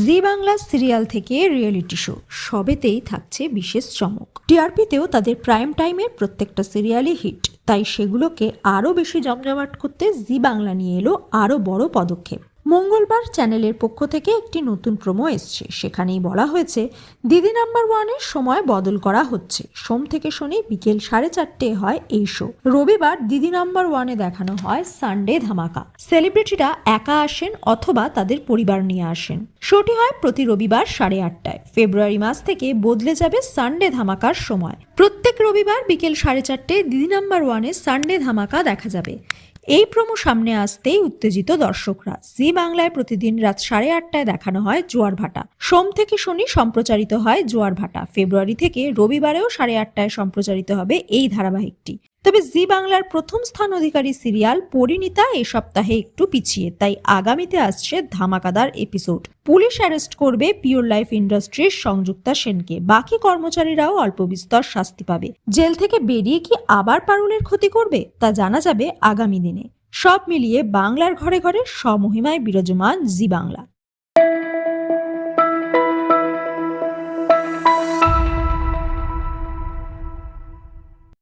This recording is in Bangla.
জি বাংলা সিরিয়াল থেকে রিয়েলিটি শো সবেতেই থাকছে বিশেষ চমক। টিআরপিতেও তাদের প্রাইম টাইমের প্রত্যেকটা সিরিয়ালই হিট, তাই সেগুলোকে আরও বেশি জমজমাট করতে জি বাংলা নিয়ে এলো আরও বড় পদক্ষেপ। মঙ্গলবার চ্যানেলের পক্ষ থেকে একটি নতুন প্রোমো এসছে। সেখানেই বলা হয়েছে, দিদি নাম্বার ওয়ানের সময় বদল করা হচ্ছে। সোম থেকে শনি বিকেল সাড়ে চারটে হয় এই শো রবিবার দিদি নাম্বার ওয়ানে দেখানো হয় সানডে ধামাকা। সেলিব্রিটিরা একা আসেন অথবা তাদের পরিবার নিয়ে আসেন। শোটি হয় প্রতি রবিবার সাড়ে আটটায়। ফেব্রুয়ারি মাস থেকে বদলে যাবে সানডে ধামাকার সময়। প্রত্যেক রবিবার বিকেল সাড়ে চারটে দিদি নাম্বার ওয়ানে সানডে ধামাকা দেখা যাবে। এই প্রোমো সামনে আসতেই উত্তেজিত দর্শকরা। জি বাংলায় প্রতিদিন রাত সাড়ে আটটায় দেখানো হয় জোয়ার ভাটা। সোম থেকে শনি সম্প্রচারিত হয় জোয়ার ভাটা। ফেব্রুয়ারি থেকে রবিবারেও সাড়ে আটটায় সম্প্রচারিত হবে এই ধারাবাহিকটি। তবে জি বাংলার প্রথম স্থান অধিকারী সিরিয়াল পরিণীতা এ সপ্তাহে একটু পিছিয়ে, তাই আগামীতে আসছে ধামাকাদার এপিসোড। পুলিশ অ্যারেস্ট করবে পিওর লাইফ ইন্ডাস্ট্রির সংযুক্তা সেনকে, বাকি কর্মচারীরাও অল্প বিস্তর শাস্তি পাবে। জেল থেকে বেরিয়ে কি আবার পারুলের ক্ষতি করবে, তা জানা যাবে আগামী দিনে। সব মিলিয়ে বাংলার ঘরে ঘরে স্বমহিমায় বিরাজমান জি বাংলা